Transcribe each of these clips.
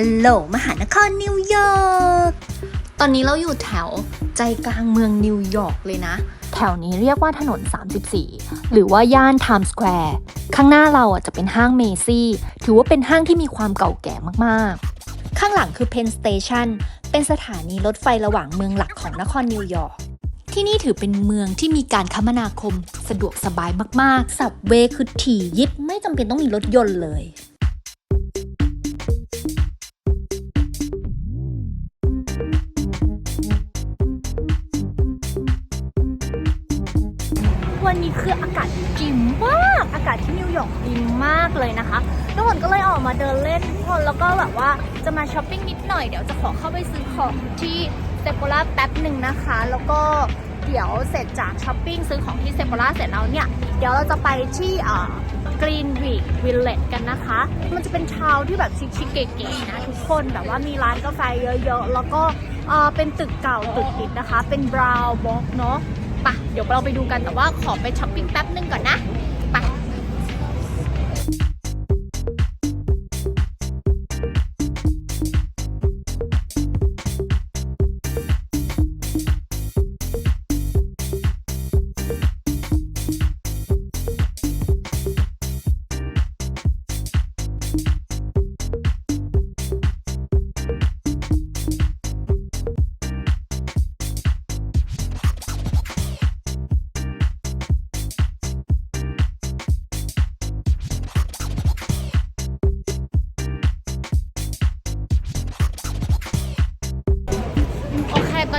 ฮัลโหลมหานครนิวยอร์ก ตอนนี้เราอยู่แถวใจกลางเมืองนิวยอร์กเลยนะ แถวนี้เรียกว่าถนน 34 หรือว่าย่านไทม์สแควร์ข้างหน้าเราอะจะเป็นห้างเมซี่ ถือว่าเป็นห้างที่มีความเก่าแก่มากข้างหลังคือเพนสเตชันเป็นสถานีรถไฟระหว่างเมืองหลักของนครนิวยอร์กที่นี่ถือเป็นเมืองที่มีการคมนาคม สะดวกสบายมากๆ สับเวย์คือถี่ยิบไม่จำเป็นต้องมีรถยนต์เลย วันนี้คืออากาศดีมาก อากาศที่นิวยอร์กดีมากเลยนะคะทุกคนก็เลยออกมาเดินเล่นทุกคนแล้วก็แบบว่าจะมาช้อปปิ้งนิดหน่อยเดี๋ยวจะขอเข้าไปซื้อของที่เซ p โ o ล่าแป๊บหนึ่งนะคะ แล้วก็เดี๋ยวเสร็จจากช้อปปิ้งซื้อของที่เซ p โ o ล่าเสร็จแล้วเนี่ย เดี๋ยวเราจะไปที่อ่ากรีนวี k วิลเลจกันนะคะ มันจะเป็นทาวที่แบบชิคๆเก๋ๆนะทุกคนแบบว่ามีร้านกาแฟเยอะๆ แล้วก็เอ่อเป็นตึกเก่าตึกอิฐนะคะ เป็นบราวน์บล็อกเนาะ ปะเดี๋ยวเราไปดูกันแต่ว่าขอไปช้อปปิ้งแป๊บนึงก่อนนะ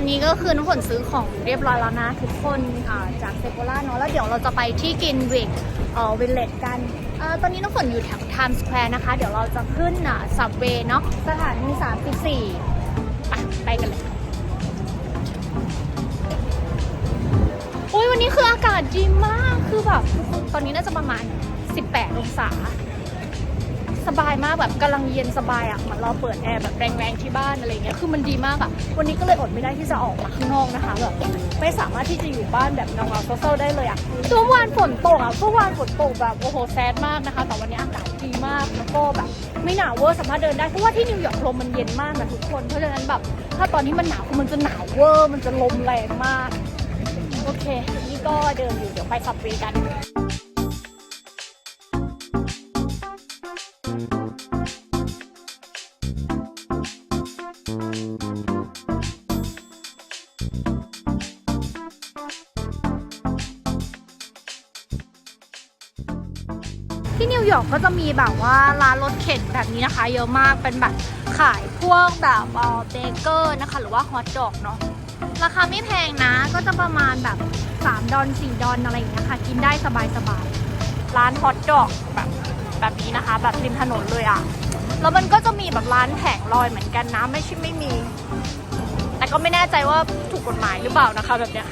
นี้ก็คือน้องฝนซื้อของเรียบร้อยแล้วนะ ทุกคนจากเซโ o ล่าเนาะแล้วเดี๋ยวเราจะไปที่กินวิกเอ่อวิลเลจกันเอ่อตอนนี้น้องฝนอยู่แถวไทม์สแควร์นะคะ เดี๋ยวเราจะขึ้นอะสับเวย์เนาะสถานี34ไปไปกันเลยอุ้ยวันนี้คืออากาศดีมากคือแบบตอนนี้น่าจะประมาณ 18 องศา สบายมากแบบกำลังเย็นสบายอะ่ะเหมือนเราเปิดแอร์แบบแรงๆที่บ้านอะไรเงี้ยคือมันดีมากอะ่ะวันนี้ก็เลยอดไม่ได้ที่จะออกมาข้างนอกนะคะแบบไม่สามารถที่จะอยู่บ้านแบบเงาๆเศร้าๆได้เลยอะ่ะตัววานฝนตกอะ่ะเมื่อวานฝนตกแบบโอ้โหแซดมากนะคะ แต่วันนี้อากาศดีมากแล้วก็แบบไม่หนาวเวอร์สามารถเดินได้เพราะว่าที่นิวยอร์กลมมันเย็นมากนะทุกคนเพราะฉะนั้นแบบถ้าตอนที่มันหนาวคือมันจะหนาวเวอร์มันจะลมแรงมาก โอเคนี่ก็เดินอยู่เดี๋ยวไปสับเวกัน วก็จะมีแบบว่าร้านรถเข็นแบบนี้นะคะ เยอะมากเป็นแบบขายพวกแบบเบเกอร์นะคะ หรือว่าฮอทดอกเนาะราคาไม่แพงนะก็จะประมาณแบบ 3 ดอล4ดอลอะไรอย่างเงี้ยค่ะ กินได้สบายๆร้านฮอทดอกแบบแบบนี้นะคะ แบบริมถนนเลยอะ่ะแล้วมันก็จะมีแบบร้านแผงลอยเหมือนกันนะไม่ใช่ไม่มี แต่ก็ไม่แน่ใจว่าถูกกฎหมายหรือเปล่านะคะแบบเนี้ย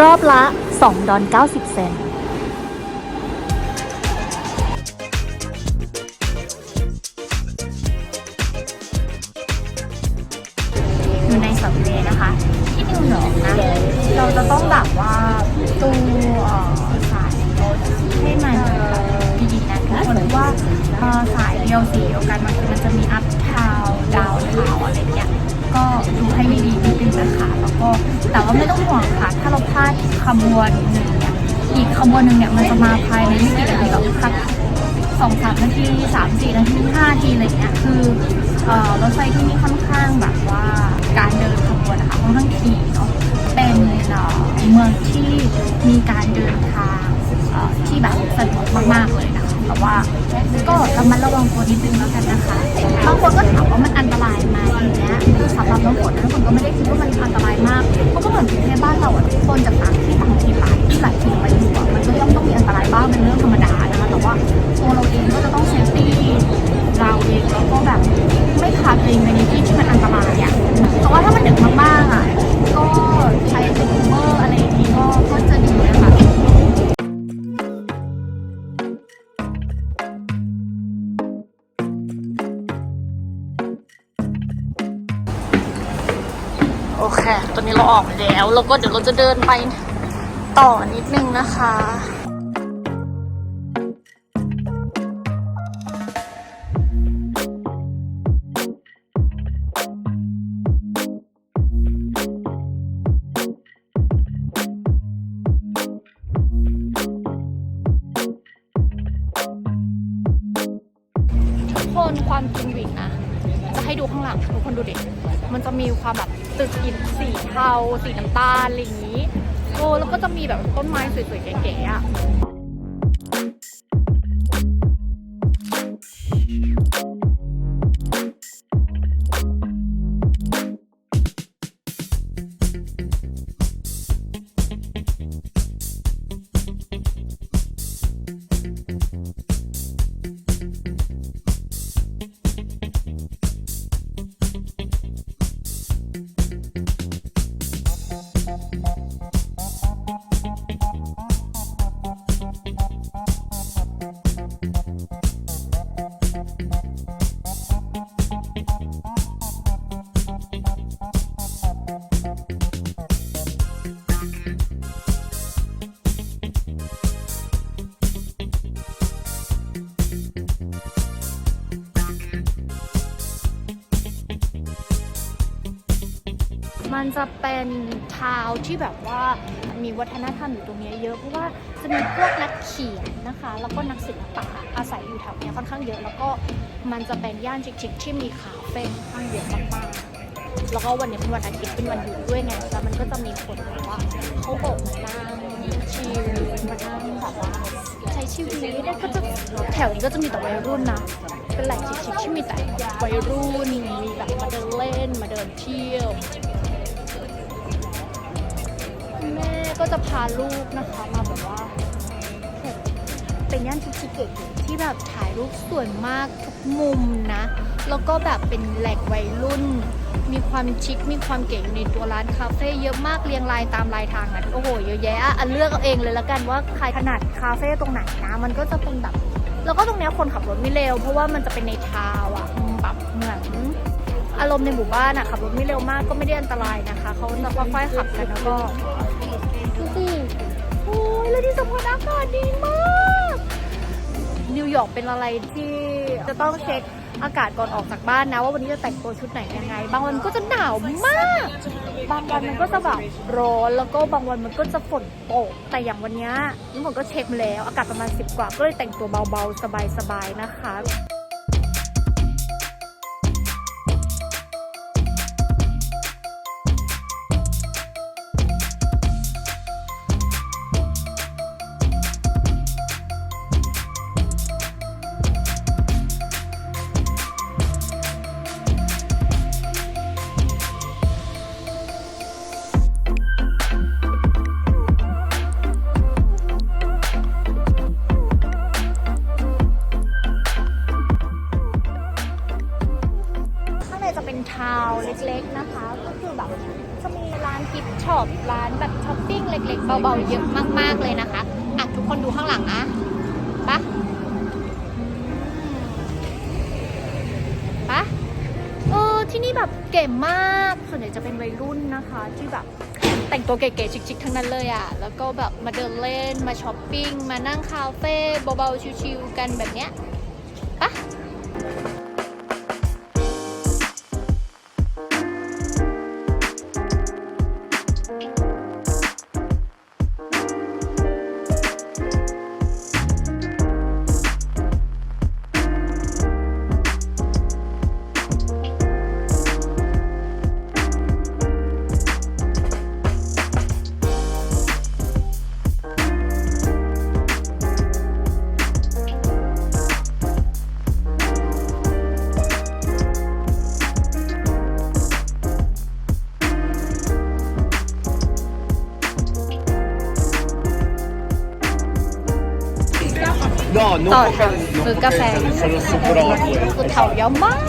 รอบละ 2 ดอล90 เซนต์ นะคะ แล้วก็แต่ว่าไม่ต้องห่วงค่ะ ถ้าเราพลาดขบวนหนึ่งเนี่ยอีกขบวนหนึ่งเนี่ยมันจะมาภายในไม่กี่นาทีหรอกค่ะสองสามนาทีสามสี่นาทีห้านาทีอะไรเงี้ยคือเอ่อรถไฟที่นี่ค่อนข้างแบบว่าการเดินขบวนนะคะค่อนข้างถี่เนาะเป็นเอ่อเมืองที่มีการเดินทาง ที่แบบสะดวกมากๆเลยนะคะแต่ว่าก็ระมัดระวังตัวนิดนึงแล้วกันนะคะบางคนก็ถามว่ามันอันตรายไหมอย่างเงี้ยสำหรับน้องฝนน้องฝนก็ไม่ได้คิดว่ามันอันตรายมากเพราะก็เหมือนกรุงเทพบ้านเราอะทุกคนจากต่างที่ต่างที่หลายที่หลายที่ไปอยู่อะมันก็ย่อมต้องมีอันตรายบ้างเป็นเรื่องธรรมดานะคะแต่ว่าตัวเราเองก็จะต้องเซฟตี้เราเองแล้วก็แบบไม่พาตัวเองไปในที่ที่มันอันตรายอะแต่ว่าถ้ามันดึกมาก นี้เราออกแล้ว แล้วก็เดี๋ยวเราจะเดินไปต่อนิดนึงนะคะ ให้ดูข้างหลังทุกคนดูเด็ก มันจะมีความแบบตึกอินสีเทาสีน้ำตาลอะไรอย่างนี้โอ้แล้วก็จะมีแบบต้นไม้สวยๆเก๋ๆอะ จะเป็นทาวที่แบบว่ามีวัฒนธรรมอยู่ตรงเนี้ยเยอะ เพราะว่าจะมีพวกนักเขียนนะคะ แล้วก็นักศิลปะอาศัยอยู่แถวนี้ค่อนข้างเยอะ แล้วก็มันจะเป็นย่านชิคๆที่มีคาเฟ่ค่อนข้างเยอะมากๆแล้วก็วันนี้เป็นวันอาทิตย์เป็นวันหยุดด้วยไงแล้วมันก็จะมีคนแบบว่าเขาออกมานั่งชิลมานั่งแบบว่าใช้ชีวิตเนี่ยก็จะแถวนี้ก็จะมีแต่วัยรุ่นนะเป็นแหล่งชิคๆที่มีแต่วัยรุ่นมีแบบมาเดินเล่นมาเดินเที่ยว แม่ก็จะพาลูกนะคะมาแบบว่า เป็นย่านชิคๆเก๋ๆที่แบบถ่ายรูปสวยมากทุกมุมนะ แล้วก็แบบเป็นแหล่งวัยรุ่น มีความชิค มีความเก๋อยู่ในตัวร้านคาเฟ่เยอะมากเรียงรายตามรายทางนะโอ้โหเยอะแยะอะเลือกเอาเองเลยละกันว่าใครถนัดคาเฟ่ตรงไหนนะมันก็จะเป็นแบบแล้วก็ตรงเนี้ยคนขับรถไม่เร็ว เพราะว่ามันจะเป็นในทาว์อะแบบเหมือนอารมณ์ในหมู่บ้านอะขับรถไม่เร็วมากก็ไม่ได้อันตรายนะคะ เขาจะค่อยๆขับกันแล้วก็ แล้วที่สำคัญอากาศดีมาก นิวยอร์กเป็นอะไรที่จะต้องเช็คอากาศก่อนออกจากบ้านนะ ว่าวันนี้จะแต่งตัวชุดไหนยังไง บางวันก็จะหนาวมาก บางวันมันก็จะแบบร้อนแล้วก็บางวันมันก็จะฝนตกแต่อย่างวันนี้น้ำฝนก็เช็คมาแล้ว อากาศประมาณ 10 กว่าก็เลยแต่งตัวเบาๆ สบายๆนะคะ เบาๆเยอะมากๆเลยนะคะอะทุกคนดูข้างหลังนะปะปะเออที่นี่แบบเก๋มากส่วนใหญ่จะเป็นวัยรุ่นนะคะที่แบบแต่งตัวเก๋ๆชิคๆทั้งนั้นเลยอะ่ะ แล้วก็แบบมาเดินเล่น มาช้อปปิ้ง มานั่งคาเฟ่เบาๆ ชิวๆกันแบบเนี้ยปะ ต่อ può แถวซื้อกาแฟ sono su Broadway. คือแถวยาวมาก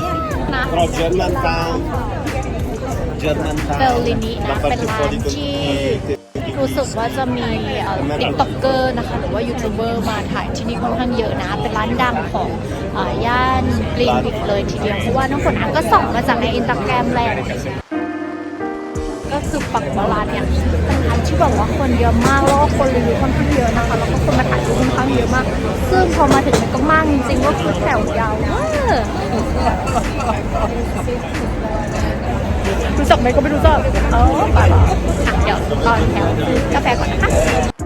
นะ Però Germantown, Germantown, เบลลินี้นะ la เป็น parte ร้า fuori น con ที่ i รู้สึกว่าจะมีติ๊กต็อกเกอร์นะคะ หรือว่ายูทูบเบอร์มาถ่ายที่นี่ค่อนข้างเยอะนะ เป็นร้านดังของเอ่อย่านกรีนวิกเลยทีเดียว เพราะว่าน้องฝนอะก็ส่องมาจากในอินสตาแกรมแหละ ก็คือปักบาลาเนี่ยเป็นร้านที่แบบว่าคนเยอะมากแล้วก็คนรีวิวค่อนข้างเยอะนะคะแล้วก็คนมาถ่ายรูปค่อนข้างเยอะมาก ซึ่งพอมาถึงมันก็มากจริงๆว่าคือแถวยาวมากรู้จักไหมก็ไม่รู้จักเออไปละอะเดี๋ยวรอแถวกาแฟก่อนนะคะ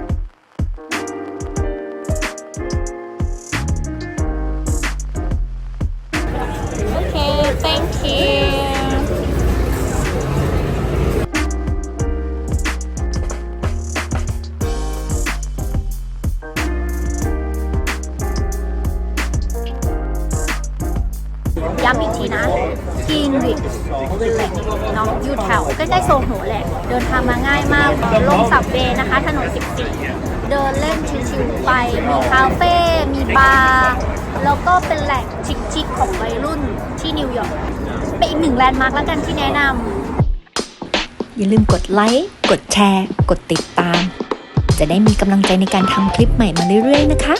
มาง่ายมากลงสับเวย์นะคะ ถนน 14 เดินเล่นชิวๆไป มีคาเฟ่ มีบาร์ แล้วก็เป็นแหล่งชิคๆของวัยรุ่นที่นิวยอร์ก เป็นอีกหนึ่งแลนด์มาร์กแล้วกันที่แนะนำ อย่าลืมกดไลค์ กดแชร์ กดติดตาม จะได้มีกำลังใจในการทำคลิปใหม่มาเรื่อยๆนะคะ